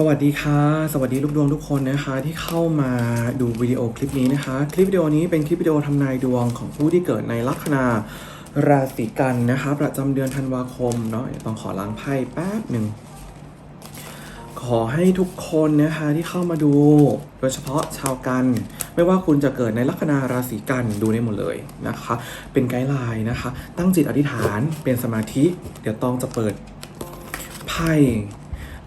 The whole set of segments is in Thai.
สวัสดีค่ะ สวัสดีลูกดวงทุกคนนะคะ ที่เข้ามาดูวิดีโอคลิปนี้นะคะ คลิปวิดีโอนี้เป็นคลิปวิดีโอทำนายดวงของผู้ที่เกิดในลัคนาราศีกันนะคะ ประจำเดือนธันวาคมเนาะต้องขอล้างไพ่แป๊บหนึ่งขอให้ทุกคนนะคะที่เข้ามาดู โดยเฉพาะชาวกัน ไม่ว่าคุณจะเกิดในลัคนาราศีกันดูได้หมดเลยนะคะ เป็นไกด์ไลน์นะคะ ตั้งจิตอธิษฐานเป็นสมาธิ เดี๋ยวต้องจะเปิดไพ่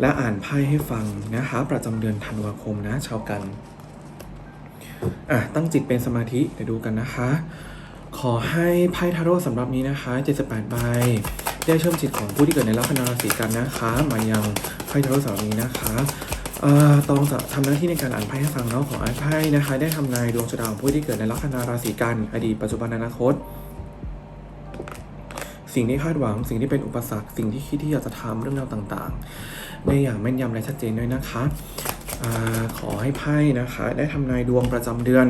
และอ่านไพ่ให้ฟังนะคะ ประจำเดือนธันวาคมนะชาวกันอะตั้งจิตเป็นสมาธิเดี๋ยวดูกันนะคะ ขอให้ไพ่ทาโร่สำหรับนี้นะคะ 78 ใบ ได้เชื่อมจิตของผู้ที่เกิดในลัคนาราศีกันนะคะ มายังไพ่ทาโร่สำหรับนี้นะคะอตองจะทำหน้าที่ในการอ่านไพ่ให้ฟังเนาะขออ่านไพ่นะคะ ได้ทำนายดวงชะตาของผู้ที่เกิดในลัคนาราศีกัน อดีตปัจจุบันอนาคต สิ่งที่คาดหวัง สิ่งที่เป็นอุปสรรค สิ่งที่คิดที่อยากจะทำเรื่องราวต่าง ๆ ได้อย่างแม่นยำและชัดเจนด้วยนะคะอขอให้ไพ่นะคะ ได้ทำนายดวงประจำเดือน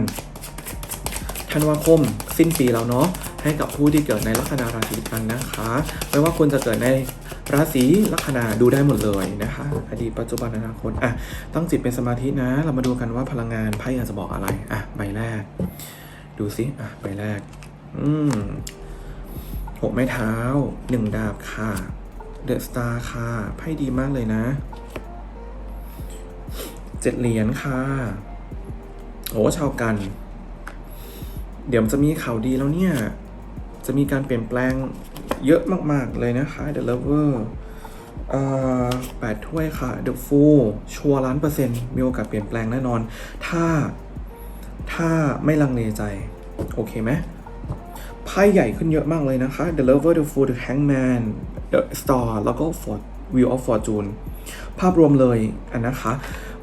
ธันวาคมสิ้นปีแล้วเนาะให้กับผู้ที่เกิดในลัคนาราศีกันนะคะ ไม่ว่าคุณจะเกิดในราศีลัคนาดูได้หมดเลยนะคะ อดีตปัจจุบันอนาคตอะตั้งจิตเป็นสมาธินะ เรามาดูกันว่าพลังงานไพ่อยากจะบอกอะไรอะใบแรก ดูสิอะใบแรก อืมหกไม้เท้าหนึ่งดาบค่ะ เดอะสตาร์ค่ะไพ่ดีมากเลยนะเจ็ดเหรียญค่ะโอ้ชาวกัน เดี๋ยวจะมีข่าวดีแล้วเนี่ย จะมีการเปลี่ยนแปลงเยอะมาก ๆ เลยนะคะ The Lover เอ่อแปดถ้วยค่ะ The Fool ชัวร์ล้านเปอร์เซ็นต์มีโอกาสเปลี่ยนแปลงแน่นอน ถ้าถ้าไม่ลังเลใจ โอเคไหม ไพ่ใหญ่ขึ้นเยอะมากเลยนะคะ The Lover The Fool The Hangman The Star แล้วก็ For Wheel of Fortune ภาพรวมเลยอันนะคะ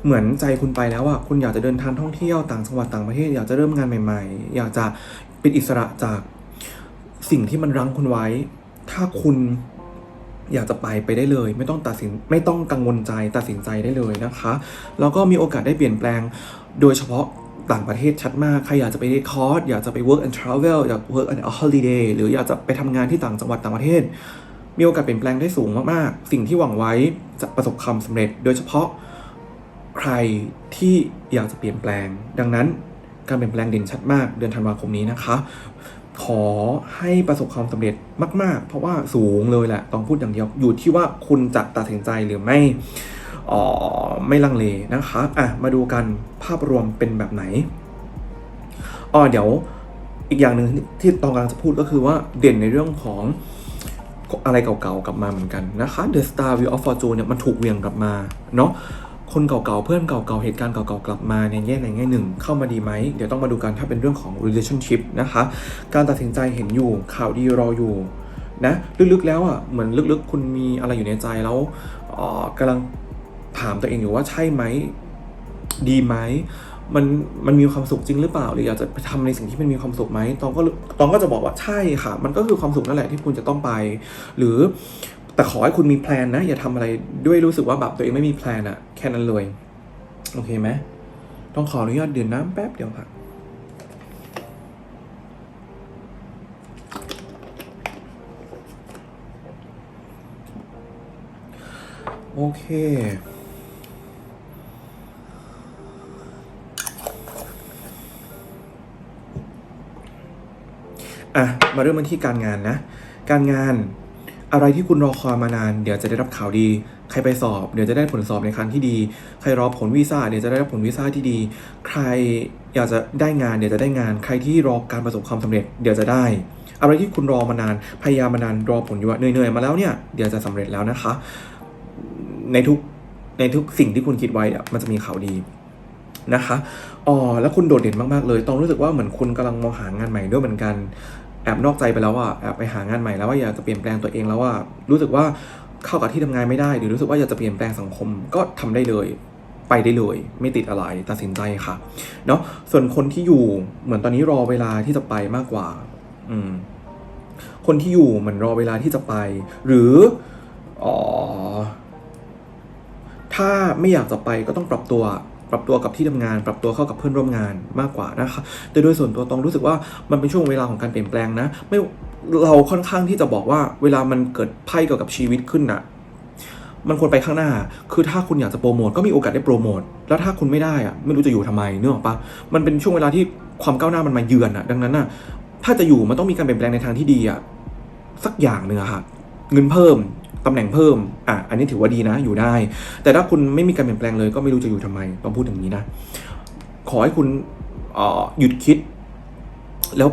เหมือนใจคุณไปแล้วอะคุณอยากจะเดินทางท่องเที่ยวต่างจังหวัดต่างประเทศ อยากจะเริ่มงานใหม่ ๆ อยากจะเป็นอิสระจากสิ่งที่มันรั้งคุณไว้ ถ้าคุณอยากจะไปไปได้เลย ไม่ต้องตัดสินไม่ต้องกังวลใจตัดสินใจได้เลยนะคะ แล้วก็มีโอกาสได้เปลี่ยนแปลง โดยเฉพาะ ต่างประเทศชัดมาก ใครอยากจะไปเรียนคอร์ส อยากจะไป work and travel อยาก work and holiday หรืออยากจะไปทำงานที่ต่างจังหวัดต่างประเทศ มีโอกาสเปลี่ยนแปลงได้สูงมากๆ สิ่งที่หวังไว้จะประสบความสำเร็จ โดยเฉพาะใครที่อยากจะเปลี่ยนแปลง ดังนั้นการเปลี่ยนแปลงเด่นชัดมากเดือนธันวาคมนี้นะคะ ขอให้ประสบความสำเร็จมาก ๆ เพราะว่าสูงเลยแหละ ต้องพูดอย่างเดียวอยู่ที่ว่าคุณจะตัดสินใจหรือไม่ ไม่ลังเลนะคะอะมาดูกันภาพรวมเป็นแบบไหนอ๋อเดี๋ยวอีกอย่างหนึ่งที่ตองกำลังจะพูดก็คือว่าเด่นในเรื่องของอะไรเก่าๆกลับมาเหมือนกันนะคะ The Star Wheel of Fortune เนี่ยมันถูกเวียงกลับมาเนาะคนเก่าๆเพื่อนเก่าๆเหตุการณ์เก่าๆกลับมาในแง่ไหนแง่หนึ่งเข้ามาดีไหมเดี๋ยวต้องมาดูกันถ้าเป็นเรื่องของ relationship นะคะการตัดสินใจเห็นอยู่ข่าวดีรออยู่นะลึกๆแล้วอะเหมือนลึกๆ คุณมีอะไรอยู่ในใจแล้วอ่อกำลัง ถามตัวเองอยู่ว่าใช่ไหมดีไหมมันมันมีความสุขจริงหรือเปล่าหรืออยากจะไปทำในสิ่งที่มันมีความสุขไหมตองก็ตองก็จะบอกว่าใช่ค่ะ มันก็คือความสุขนั่นแหละที่คุณจะต้องไป หรือแต่ขอให้คุณมีแพลนนะ อย่าทำอะไรด้วยรู้สึกว่าแบบตัวเองไม่มีแพลนอะแค่นั้นเลย โอเคไหมต้องขออนุญาตดื่มน้ำแป๊บเดียวค่ะโอเค อะมาเริ่มกันที่การงานนะ การงานอะไรที่คุณรอคอยมานาน เดี๋ยวจะได้รับข่าวดี ใครไปสอบ เดี๋ยวจะได้ผลสอบในครั้งที่ดี ใครรอผลวีซ่าเดี๋ยวจะได้รับผลวีซ่าที่ดี ใครอยากจะได้งานเดี๋ยวจะได้งาน ใครที่รอการประสบความสำเร็จเดี๋ยวจะได้ อะไรที่คุณรอมานาน พยายามมานานรอผลอยู่อะเหนื่อยๆมาแล้วเนี่ยเดี๋ยวจะสำเร็จแล้วนะคะ ในทุกในทุกสิ่งที่คุณคิดไว้มันจะมีข่าวดีนะคะอ๋อแล้วคุณโดดเด่นมากๆเลย ต้องรู้สึกว่าเหมือนคุณกำลังมองหางานใหม่ด้วยเหมือนกัน แอบนอกใจไปแล้วอะแอบไปหางานใหม่แล้วว่าอยากจะเปลี่ยนแปลงตัวเองแล้วว่า รู้สึกว่าเข้ากับที่ทำงานไม่ได้ หรือรู้สึกว่าอยากจะเปลี่ยนแปลงสังคมก็ทำได้เลยไปได้เลยไม่ติดอะไรตัดสินใจค่ะเนาะส่วนคนที่อยู่เหมือนตอนนี้รอเวลาที่จะไปมากกว่า อืม คนที่อยู่เหมือนรอเวลาที่จะไป หรืออ๋อถ้าไม่อยากจะไปก็ต้องปรับตัว ปรับตัวกับที่ทำงาน ปรับตัวเข้ากับเพื่อนร่วมงานมากกว่านะคะแต่โดยส่วนตัวตองรู้สึกว่ามันเป็นช่วงเวลาของการเปลี่ยนแปลงนะไม่เราค่อนข้างที่จะบอกว่าเวลามันเกิดไพ่เกี่ยวกับชีวิตขึ้นน่ะมันควรไปข้างหน้า คือถ้าคุณอยากจะโปรโมทก็มีโอกาสได้โปรโมท แล้วถ้าคุณไม่ได้อะไม่รู้จะอยู่ทำไมเนื้อออกปะมันเป็นช่วงเวลาที่ความก้าวหน้ามันมาเยือนอะดังนั้นอะถ้าจะอยู่มันต้องมีการเปลี่ยนแปลงในทางที่ดีอะสักอย่างหนึ่งอะค่ะ เงินเพิ่ม ตำแหน่งเพิ่มอะอันนี้ถือว่าดีนะอยู่ได้ แต่ถ้าคุณไม่มีการเปลี่ยนแปลงเลยก็ไม่รู้จะอยู่ทำไมต้องพูดอย่างนี้นะ ขอให้คุณหยุดคิด แล้ว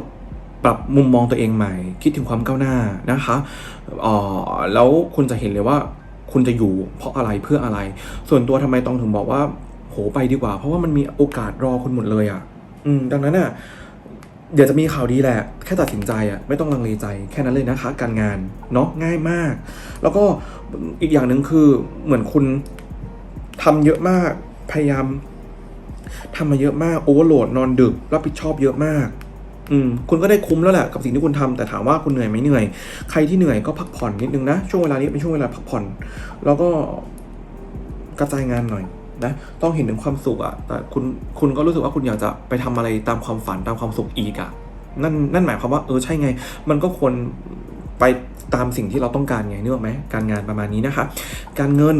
ปรับมุมมองตัวเองใหม่ คิดถึงความก้าวหน้านะคะอ่อแล้วคุณจะเห็นเลยว่าคุณจะอยู่เพราะอะไรเพื่ออะไร ส่วนตัวทำไมต้องถึงบอกว่า โหไปดีกว่า เพราะว่ามันมีโอกาสรอคุณหมดเลยอะ่ะ อืม ดังนั้นอะ เดี๋ยวจะมีข่าวดีแหละ แค่ตัดสินใจอะไม่ต้องลังเลใจแค่นั้นเลยนะคะ การงานเนาะง่ายมาก แล้วก็อีกอย่างหนึ่งคือเหมือนคุณทำเยอะมากพยายามทำมาเยอะมากโอเวอร์โหลดนอนดึกรับผิดชอบเยอะมากอืมคุณก็ได้คุ้มแล้วแหละกับสิ่งที่คุณทำแต่ถามว่าคุณเหนื่อยไหมเหนื่อย ใครที่เหนื่อยก็พักผ่อนนิดนึงนะ ช่วงเวลานี้เป็นช่วงเวลาพักผ่อน แล้วก็กระจายงานหน่อย นะต้องเห็นถึงความสุขอะแต่คุณคุณก็รู้สึกว่าคุณอยากจะไปทำอะไรตามความฝันตามความสุขอีกอะนั่นนั่นหมายความว่าเออใช่ไง มันก็ควรไปตามสิ่งที่เราต้องการไงนึกออกไหมการงานประมาณนี้นะคะ การเงิน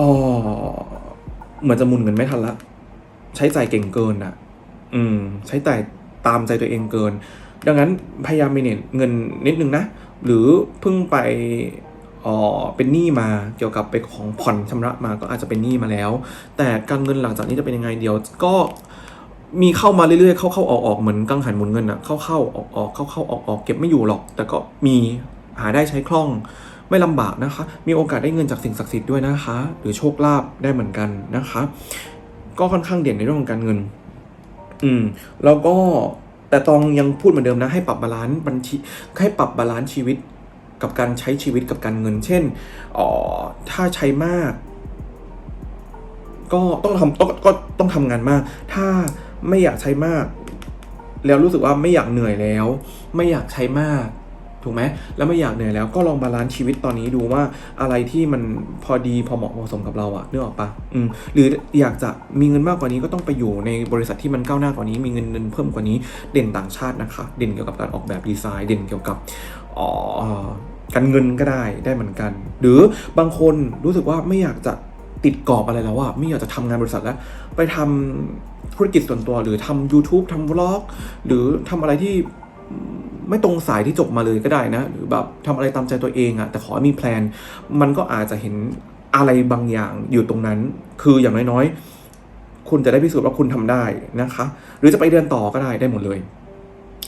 อ๋อเหมือนจะหมุนเงินไม่ทันละใช้ใจ่ายเก่งเกินอะอืม ใช้จ่ตามใจตัวเองเกิน ดังนั้นพยายามมีเงินนิดนึงนะ หรือเพิ่งไป เป็นหนี้มาเกี่ยวกับไปของผ่อนชำระมาก็อาจจะเป็นหนี้มาแล้ว แต่การเงินหลังจากนี้จะเป็นยังไงเดี๋ยวก็มีเข้ามาเรื่อยๆ เข้าๆออกๆเหมือนกังหันหมุนเงินอะเข้าๆออกๆเข้าๆออกๆเก็บไม่อยู่หรอก แต่ก็มีหาได้ใช้คล่องไม่ลำบากนะคะ มีโอกาสได้เงินจากสิ่งศักดิ์สิทธิ์ด้วยนะคะ หรือโชคลาภได้เหมือนกันนะคะ ก็ค่อนข้างเด่นในเรื่องของการเงิน อืม แล้วก็แต่ตองยังพูดเหมือนเดิมนะ ให้ปรับบาลานซ์บัญชีให้ปรับบาลานซ์ชีวิต กับการใช้ชีวิตกับการเงิน เช่นอ๋อถ้าใช้มาก ก็ต้องทำต้องก็ต้องทำงานมาก ถ้าไม่อยากใช้มาก แล้วรู้สึกว่าไม่อยากเหนื่อยแล้ว ไม่อยากใช้มากถูกไหมแล้วไม่อยากเหนื่อยแล้วก็ลองบาลานซ์ชีวิตตอนนี้ดูว่าอะไรที่มันพอดีพอเหมาะพอสมกับเราอะเนึกออกปะอืมหรืออยากจะมีเงินมากกว่านี้ก็ต้องไปอยู่ในบริษัทที่มันก้าวหน้ากว่านี้ มีเงินเดือนเพิ่มกว่านี้ เด่นต่างชาตินะคะ เด่นเกี่ยวกับการออกแบบดีไซน์ เด่นเกี่ยวกับอ๋อ การเงินก็ได้ได้เหมือนกัน หรือบางคนรู้สึกว่าไม่อยากจะติดกรอบอะไรแล้วอะไม่อยากจะทำงานบริษัทแล้ว ไปทำธุรกิจส่วนตัว หรือทำ YouTube ทำวล็อก หรือทำอะไรที่ไม่ตรงสายที่จบมาเลยก็ได้นะ หรือแบบทำอะไรตามใจตัวเองอะแต่ขอมีแพลน มันก็อาจจะเห็นอะไรบางอย่างอยู่ตรงนั้น คืออย่างน้อยๆ คุณจะได้พิสูจน์ว่าคุณทำได้นะคะ หรือจะไปเดือนต่อก็ได้ได้หมดเลย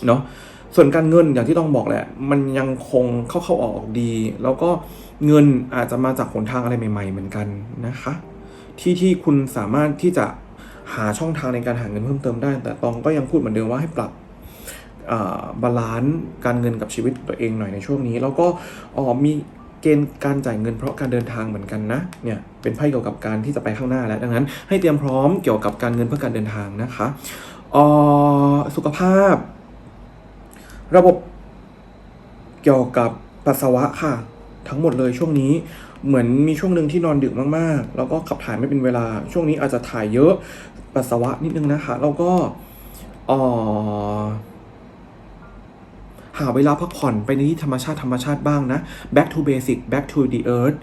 เนาะ ส่วนการเงินอย่างที่ต้องบอกแหละ มันยังคงเข้าเข้าออกดี แล้วก็เงินอาจจะมาจากหนทางอะไรใหม่ ๆ เหมือนกันนะคะ ที่ที่คุณสามารถที่จะหาช่องทางในการหาเงินเพิ่มเติมได้ แต่ตองก็ยังพูดเหมือนเดิมว่าให้ปรับบาลานซ์การเงินกับชีวิตตัวเองหน่อยในช่วงนี้ แล้วก็มีเกณฑ์การจ่ายเงินเพราะการเดินทางเหมือนกันนะเนี่ยเป็นไพ่เกี่ยวกับการที่จะไปข้างหน้าแล้วดังนั้น ให้เตรียมพร้อมเกี่ยวกับการเงินเพื่อการเดินทางนะคะอ๋อสุขภาพ ระบบเกี่ยวกับปัสสาวะค่ะ ทั้งหมดเลยช่วงนี้เหมือนมีช่วงหนึ่งที่นอนดึกมากๆ แล้วก็ขับถ่ายไม่เป็นเวลา ช่วงนี้อาจจะถ่ายเยอะปัสสาวะนิดนึงนะคะแล้วก็ออหาเวลาพักผ่อนไปในที่ธรรมชาติธรรมชาติบ้างนะ back to basic back to the earth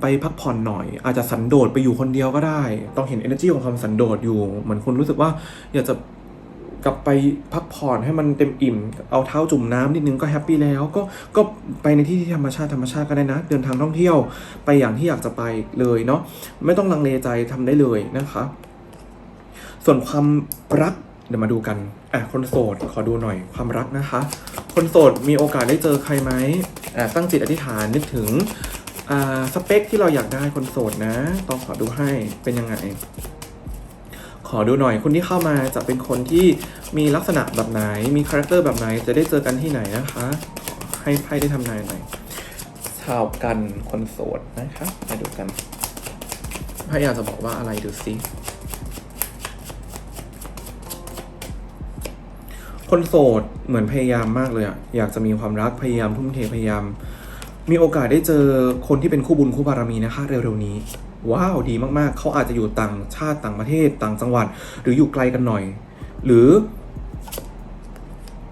ไปพักผ่อนหน่อย อาจจะสันโดษไปอยู่คนเดียวก็ได้ ต้องเห็น energy ของความสันโดษอยู่ เหมือนคุณรู้สึกว่าอยากจะ กลับไปพักผ่อนให้มันเต็มอิ่ม เอาเท้าจุ่มน้ำนิดนึงก็แฮปปี้แล้ว ก็ก็ไปในที่ที่ธรรมชาติธรรมชาติก็ได้นะ เดินทางท่องเที่ยวไปอย่างที่อยากจะไปเลยเนาะไม่ต้องลังเลใจทำได้เลยนะคะ ส่วนความรักเดี๋ยวมาดูกันอะคนโสดขอดูหน่อยความรักนะคะ คนโสดมีโอกาสได้เจอใครไหมอะตั้งจิตอธิษฐานนึกถึงอ่าสเปคที่เราอยากได้คนโสดนะต้องขอดูให้เป็นยังไง อดูหน่อยคนที่เข้ามาจะเป็นคนที่มีลักษณะแบบไหน มีคาแรคเตอร์แบบไหน จะได้เจอกันที่ไหนนะคะ ให้ไพ่ได้ทำนายหน่อยชาวกันคนโสดนะคะมาดูกันไพ่อยากจะบอกว่าอะไรดูสิคนโสดเหมือนพยายามมากเลยอะอยากจะมีความรักพยายามทุ่มเทพยายาม มีโอกาสได้เจอคนที่เป็นคู่บุญคู่บารมีนะคะ เร็วๆนี้ ว้าวดีมากๆ เขาอาจจะอยู่ต่างชาติต่างประเทศต่างจังหวัด หรืออยู่ไกลกันหน่อย หรือ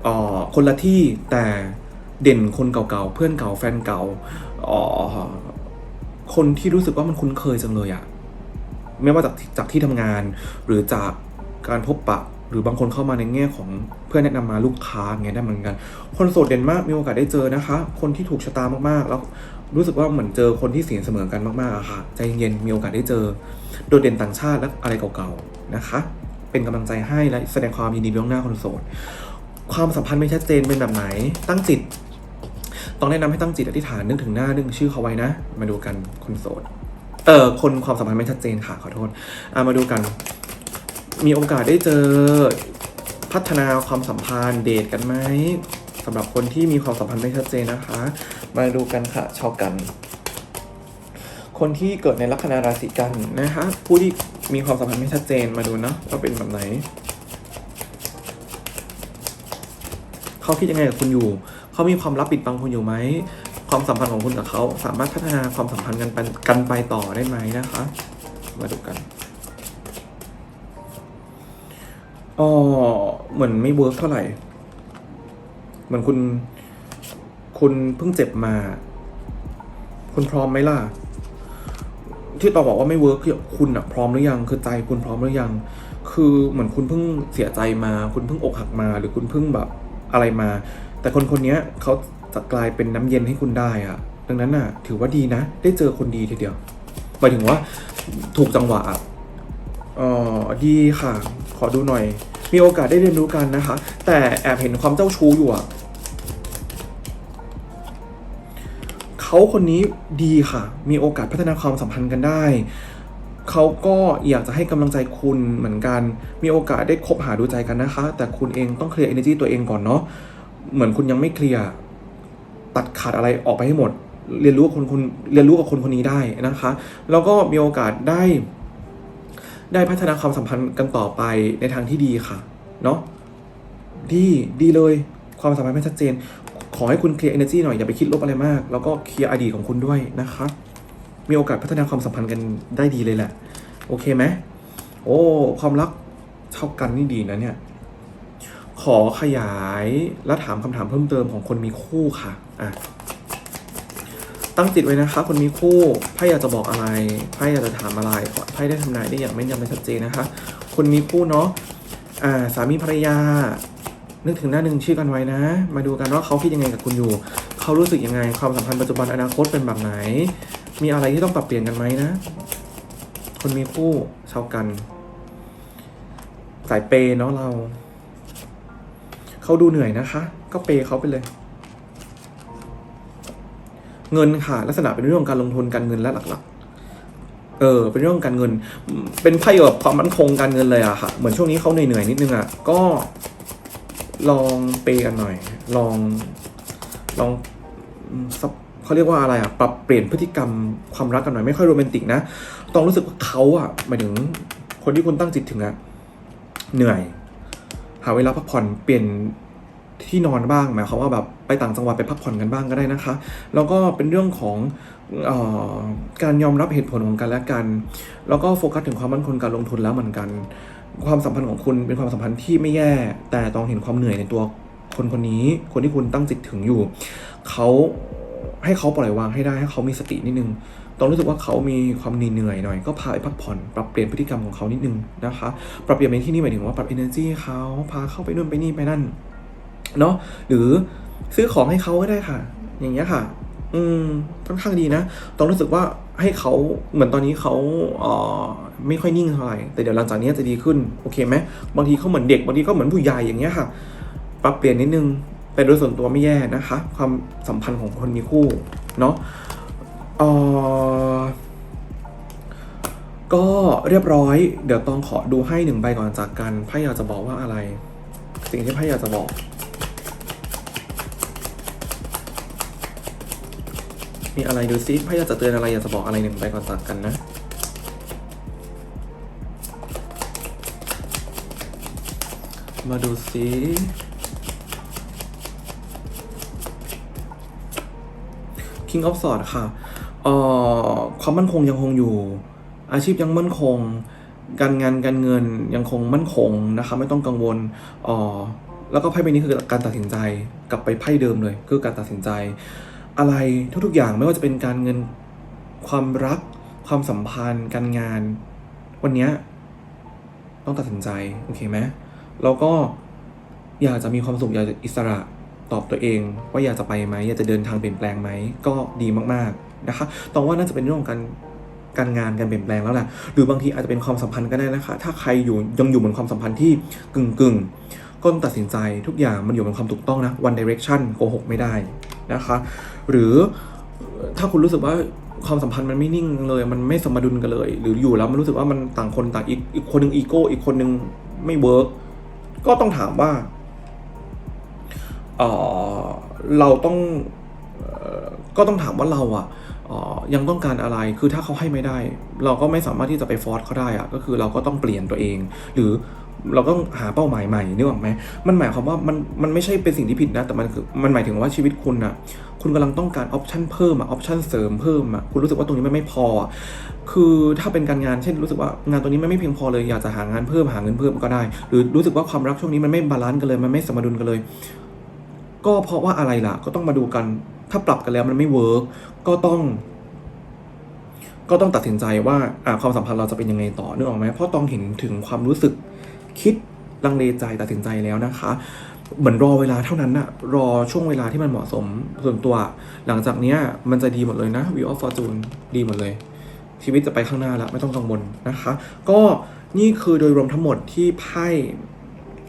อ๋อคนละที่แต่เด่นคนเก่าๆ เพื่อนเก่าแฟนเก่าอ๋อคนที่รู้สึกว่ามันคุ้นเคยจังเลยอะไม่ว่าจากจากที่ทำงานหรือจากการพบปะ หรือบางคนเข้ามาในแง่ของเพื่อนแนะนำมาลูกค้าอย่างเงี้ยได้เหมือนกัน คนโสดเด่นมากมีโอกาสได้เจอนะคะ คนที่ถูกชะตามากๆ แล้วรู้สึกว่าเหมือนเจอคนที่เสียงเสมอกันมากๆอะค่ะ ใจเย็นมีโอกาสได้เจอ โดดเด่นต่างชาติและอะไรเก่าๆนะคะ เป็นกำลังใจให้และแสดงความยินดีล่วงหน้าคนโสด ความสัมพันธ์ไม่ชัดเจนเป็นแบบไหน ตั้งจิต ต้องแนะนำให้ตั้งจิตอธิษฐานนึกถึงหน้านึกถึงชื่อเขาไว้นะ มาดูกันคนโสด เออคนความสัมพันธ์ไม่ชัดเจนค่ะขอโทษ อะมาดูกัน มีโอกาสได้เจอพัฒนาความสัมพันธ์เดทกันไหมสำหรับคนที่มีความสัมพันธ์ไม่ชัดเจนนะคะ มาดูกันค่ะชาวกัน คนที่เกิดในลัคนาราศีกันนะคะผู้ที่มีความสัมพันธ์ไม่ชัดเจนมาดูนะว่าเป็นแบบไหนเขาคิดยังไงกับคุณอยู่ เขามีความลับปิดบังคุณอยู่ไหม ความสัมพันธ์ของคุณกับเขาสามารถพัฒนาความสัมพันธ์กันไปกันไปต่อได้ไหมนะคะ มาดูกัน อ๋อเหมือนไม่เวิร์กเท่าไหร่ เหมือนคุณ คุณเพิ่งเจ็บมา คุณพร้อมไหมล่ะ ที่ต่อบอกว่าไม่เวิร์กคือคุณอะพร้อมหรือยัง คือใจคุณพร้อมหรือยัง คือเหมือนคุณเพิ่งเสียใจมา คุณเพิ่งอกหักมา หรือคุณเพิ่งแบบอะไรมา แต่คนคนนี้เขาจะกลายเป็นน้ำเย็นให้คุณได้อะดังนั้นน่ะ ถือว่าดีนะ ได้เจอคนดีทีเดียวหมายถึงว่า ถูกจังหวะอ๋อดีค่ะ ขอดูหน่อย มีโอกาสได้เรียนรู้กันนะคะ แต่แอบเห็นความเจ้าชู้อยู่อะเขาคนนี้ดีค่ะ มีโอกาสพัฒนาความสัมพันธ์กันได้เขาก็อยากจะให้กำลังใจคุณเหมือนกัน มีโอกาสได้คบหาดูใจกันนะคะ แต่คุณเองต้องเคลียร์ energy ตัวเองก่อนเนาะ เหมือนคุณยังไม่เคลียร์ ตัดขาดอะไรออกไปให้หมด เรียนรู้กับคนคนเรียนรู้กับคนคนนี้ได้นะคะ แล้วก็มีโอกาสได้ ได้พัฒนาความสัมพันธ์กันต่อไปในทางที่ดีค่ะ เนาะดีดีเลยความสัมพันธ์ไม่ชัดเจน ขอให้คุณเคลียร์ energy หน่อย อย่าไปคิดลบอะไรมาก แล้วก็เคลียร์อดีตของคุณด้วยนะคะมีโอกาสพัฒนาความสัมพันธ์กันได้ดีเลยแหละ โอเคไหมโอ้ ความรักเท่ากันนี่ดีนะเนี่ย ขอขยายและถามคำถามเพิ่มเติมของคนมีคู่ค่ะ อะ ตั้งจิตไว้นะคะ คนมีคู่ไพ่อยากจะบอกอะไรไพ่อยากจะถามอะไรขอไพ่ได้ทำนายได้อย่างไม่นยำไม่ชัดเจนนะคะ คนมีคู่เนาะอ่าสามีภรรยา นึกถึงหน้าหนึ่งชื่อกันไว้นะ มาดูกันว่าเขาคิดยังไงกับคุณอยู่ เขารู้สึกยังไง ความสัมพันธ์ปัจจุบันอนาคตเป็นแบบไหน มีอะไรที่ต้องปรับเปลี่ยนกันไหมนะ คนมีคู่ชาวกัน สายเปย์เนาะเรา เขาดูเหนื่อยนะคะ ก็เปย์เขาไปเลย เงินค่ะ ลักษณะเป็นเรื่องของการลงทุนการเงินและหลักๆ เออ เป็นเรื่องการเงิน เป็นไพ่แบบความมั่นคงการเงินเลยอะค่ะ เหมือนช่วงนี้เขาเหนื่อยๆนิดนึงอะก็ลองเปกันหน่อย ลอง ลองเขาเรียกว่าอะไรอะปรับเปลี่ยนพฤติกรรมความรักกันหน่อย ไม่ค่อยโรแมนติกนะ ต้องรู้สึกว่าเขาอะหมายถึงคนที่คุณตั้งจิตถึงอะเหนื่อย หาเวลาพักผ่อนเปลี่ยน ที่นอนบ้างหมายความว่าแบบไปต่างจังหวัดไปพักผ่อนกันบ้างก็ได้นะคะ แล้วก็เป็นเรื่องของออการยอมรับเหตุผลของกันและกัน แล้วก็โฟกัสถึงความมั่นคงการลงทุนแล้วเหมือนกัน ความสัมพันธ์ของคุณเป็นความสัมพันธ์ที่ไม่แย่ แต่ต้องเห็นความเหนื่อยในตัวคนคนนี้ คนที่คุณตั้งจิตถึงอยู่เขาให้เขาปล่อยวางให้ได้ให้เขามีสตินิดนึงต้องรู้สึกว่าเขามีความเหนื่อยหน่อยก็พาไปพักผ่อน ปรับเปลี่ยนพฤติกรรมของเขานิดนึงนะคะ ปรับเปลี่ยนในที่นี่หมายถึงว่าปรับ energy เขาพาเข้าไปนู่นไปนี่ไปนั่น เนาะหรือซื้อของให้เขาก็ได้ค่ะ อย่างเงี้ยค่ะ อืมค่อนข้างดีนะต้องรู้สึกว่าให้เขาเหมือนตอนนี้เขาเอ่อไม่ค่อยนิ่งเท่าไหร่แต่เดี๋ยวหลังจากนี้จะดีขึ้นโอเคไหมบางทีเขาเหมือนเด็กบางทีก็เหมือนผู้ใหญ่อย่างเงี้ยค่ะ ปรับเปลี่ยนนิดนึงแต่โดยส่วนตัวไม่แย่นะคะ ความสัมพันธ์ของคนมีคู่เนาะเอ่อก็เรียบร้อย เดี๋ยวต้องขอดูให้หนึ่งใบก่อนจากกันไพ่อยากจะบอกว่าอะไร สิ่งที่ไพ่อยากจะบอก มีอะไรดูซิไพ่อยากจะเตือนอะไรอยากจะบอกอะไรหนึ่งใบก่อนจากกันนะมาดูซิ King of Swords ค่ะเอ่อความมั่นคงยังคงอยู่ อาชีพยังมั่นคง การงานการเงินยังคงมั่นคงนะคะไม่ต้องกังวลเอ่อแล้วก็ไพ่ใบนี้คือการตัดสินใจ กลับไปไพ่เดิมเลย คือการตัดสินใจ อะไรทุกๆอย่างไม่ว่าจะเป็นการเงินความรัก ความสัมพันธ์ การงาน วันนี้ต้องตัดสินใจ โอเคไหมแล้วก็อยากจะมีความสุขอยากจะอิสระตอบตัวเอง ว่าอยากจะไปไหมอยากจะเดินทางเปลี่ยนแปลงไหมก็ดีมากๆนะคะตองว่าน่าจะเป็นเรื่องของการการงานการเปลี่ยนแปลงแล้วแหละหรือบางทีอาจจะเป็นความสัมพันธ์ก็ได้นะคะ ถ้าใครอยู่ยังอยู่บนความสัมพันธ์ที่กึ่งกึ่งๆก็ต้องตัดสินใจทุกอย่างมันอยู่บนความถูกต้องนะ one direction โกหกไม่ได้ นะคะ หรือถ้าคุณรู้สึกว่าความสัมพันธ์มันไม่นิ่งเลย มันไม่สมดุลกันเลย หรืออยู่แล้วมันรู้สึกว่ามันต่างคนต่างอีกอีกคนหนึ่งอีโก้อีกคนหนึ่งไม่เวิร์กก็ต้องถามว่าเออเราต้องก็ต้องถามว่าเราอะยังต้องการอะไร คือถ้าเขาให้ไม่ได้ เราก็ไม่สามารถที่จะไปฟอร์สเขาได้อะก็คือเราก็ต้องเปลี่ยนตัวเอง หรือ เราก็ต้องหาเป้าหมายใหม่นึกออกไหมมันหมายความว่ามันมันไม่ใช่เป็นสิ่งที่ผิดนะ แต่มันคือมันหมายถึงว่าชีวิตคุณอะคุณกำลังต้องการออปชันเพิ่มอะออปชันเสริมเพิ่มอะคุณรู้สึกว่าตรงนี้มันไม่พอ คือถ้าเป็นการงานเช่นรู้สึกว่างานตัวนี้มันไม่เพียงพอเลยอยากจะหางานเพิ่มหาเงินเพิ่มก็ได้ หรือรู้สึกว่าความรักช่วงนี้มันไม่บาลานซ์กันเลยมันไม่สมดุลกันเลย ก็เพราะว่าอะไรล่ะ ก็ต้องมาดูกัน ถ้าปรับกันแล้วมันไม่เวิร์กก็ต้องก็ต้องตัดสินใจว่าความสัมพันธ์เราจะเป็นยังไงต่อนึกออกไหมเพราะต้องเห็นถึงความรู้สึก คิดลังเลใจตัดสินใจแล้วนะคะ เหมือนรอเวลาเท่านั้นอะรอช่วงเวลาที่มันเหมาะสมส่วนตัว หลังจากเนี้ยมันจะดีหมดเลยนะ Wheel of Fortune ดีหมดเลย ชีวิตจะไปข้างหน้าแล้วไม่ต้องกังวลนะคะ ก็นี่คือโดยรวมทั้งหมดที่ไพ่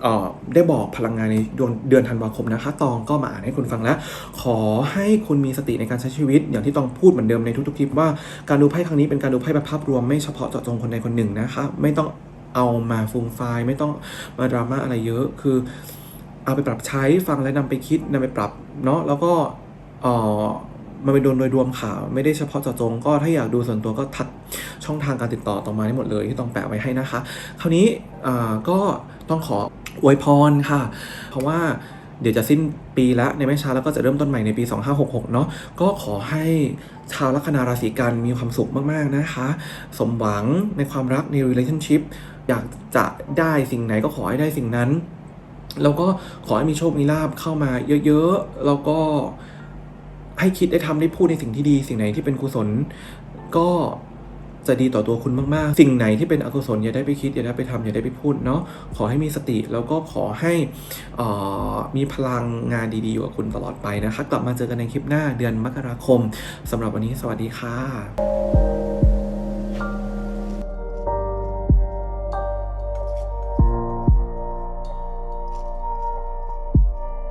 เอ่อได้บอกพลังงานในเดือนเดือนธันวาคมนะคะ ตองก็มาอ่านให้คุณฟังแล้ว ขอให้คุณมีสติในการใช้ชีวิต อย่างที่ตองพูดเหมือนเดิมในทุกๆคลิปว่าการดูไพ่ครั้งนี้เป็นการดูไพ่แบบภาพรวมไม่เฉพาะเจาะจงคนใดคนหนึ่งนะคะ ไม่ต้อง เอามาฟูมไฟล์ไม่ต้องมาดราม่าอะไรเยอะ คือ เอาไปปรับใช้ฟังและนำไปคิดนำไปปรับเนาะแล้วก็เออมันเป็นโดนโดยรวมข่าวไม่ได้เฉพาะเจาะจง ก็ถ้าอยากดูส่วนตัวก็ทักช่องทางการติดต่อต่อมาได้หมดเลยที่ต้องแปะไว้ให้นะคะ คราวนี้อ่ก็ต้องขออวยพรค่ะ เพราะว่าเดี๋ยวจะสิ้นปีแล้วในไม่ช้าแล้วก็จะเริ่มต้นใหม่ในปี 2566 เนาะก็ขอให้ชาวลัคนาราศีกันมีความสุขมาก ๆ นะคะ สมหวังในความรักใน relationship อยากจะได้สิ่งไหนก็ขอให้ได้สิ่งนั้น แล้วก็ขอให้มีโชค มีลาบเข้ามาเยอะๆ แล้วก็ให้คิดได้ทำได้พูดในสิ่งที่ดี สิ่งไหนที่เป็นกุศล ก็จะดีต่อตัวคุณมาก ๆ สิ่งไหนที่เป็นอกุศลอย่าได้ไปคิดอย่าได้ไปทำอย่าได้ไปพูดเนาะขอให้มีสติแล้วก็ขอให้มีพลังงานดีๆอยู่กับคุณตลอดไปนะคะกลับมาเจอกันในคลิปหน้าเดือนมกราคมสำหรับวันนี้สวัสดีค่ะ